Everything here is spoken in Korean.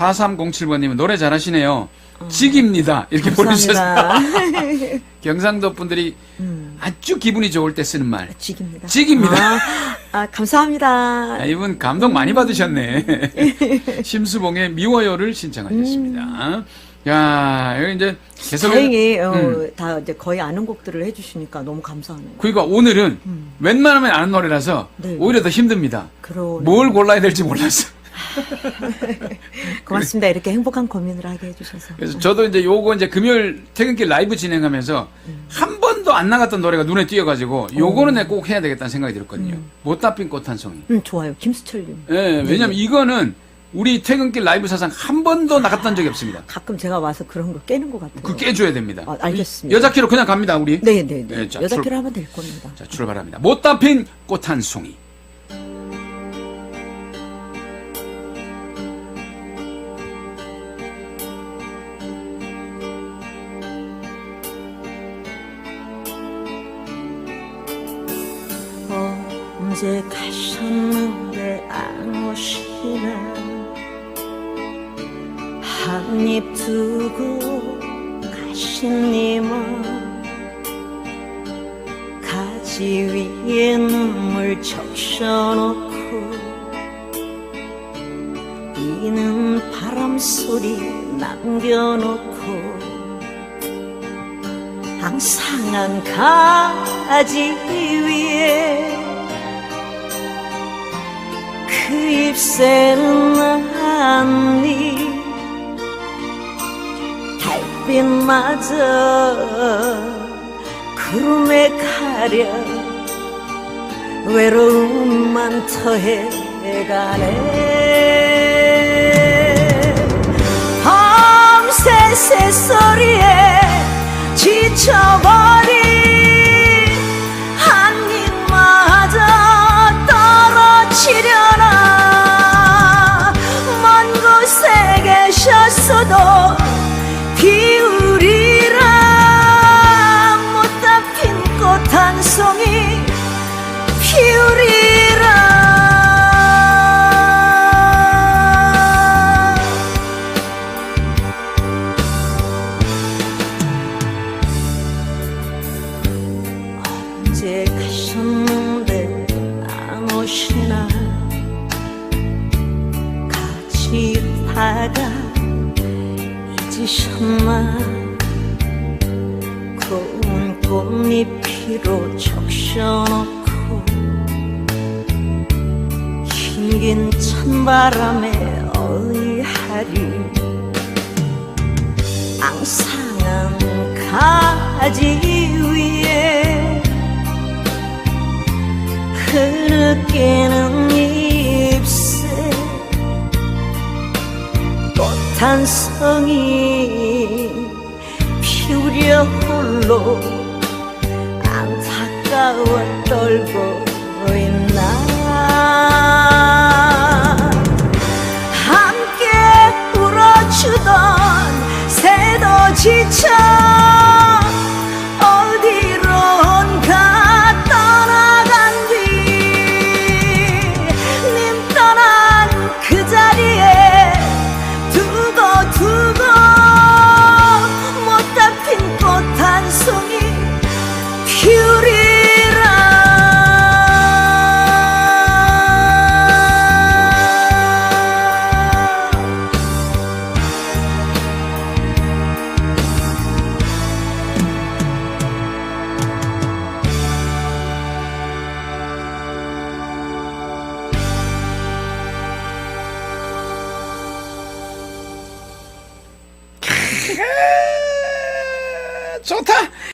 4307번님은 노래 잘하시네요. 직입니다. 이렇게 보내주셨어요. 감사합니다. 경상도 분들이 음, 아주 기분이 좋을 때 쓰는 말. 직입니다. 직입니다. 아, 아, 감사합니다. 아, 이분 감동 많이 받으셨네. 심수봉의 미워요를 신청하셨습니다. 야, 여기 이제 계속 음. 다행히 어, 음. 다 이제 거의 아는 곡들을 해주시니까 너무 감사하네요. 그러니까 오늘은 웬만하면 아는 노래라서 네. 오히려 더 힘듭니다. 그러 뭘 골라야 될지 몰랐어. 고맙습니다. 이렇게 행복한 고민을 하게 해주셔서. 그래서 저도 이제 요거 이제 금요일 퇴근길 라이브 진행하면서 한 번도 안 나갔던 노래가 눈에 띄어가지고 요거는 내가 꼭 해야 되겠다는 생각이 들었거든요. 못다 핀꽃 한 송이. 음, 좋아요. 김수철님. 예, 왜냐면 이거는 우리 퇴근길 라이브 사상 한 번도 나갔던 적이 없습니다. 가끔 제가 와서 그런 거 깨는 것 같아요. 그 깨줘야 됩니다. 아, 알겠습니다. 여자 키로 그냥 갑니다, 우리. 네, 네, 네. 네, 자, 여자 출- 키로 하면 될 겁니다. 자, 출발합니다. 못다 핀꽃 한 송이. 언제 가셨는데 안 오시나 한 입 두고 가신 님은 가지 위에 눈물 적셔놓고 이는 바람 소리 남겨놓고 앙상한 가지 위에 그 잎새는 한잎 달빛마저 구름에 가려 외로움만 더해가네. 밤새 새소리에 지쳐버 꽃한 송이 피우리라. 언제 가셨는데 안 오시나 같이 다가 잊으셨나? 고운 꽃잎으로 적셔놓고 흰긴 찬바람에 어이하리. 앙상한 가지 위에 흐느끼는 잎새 꽃한 송이 피우려 홀로 안타까워 떨고 있나? 함께 울어주던 새도 지쳐 좋다!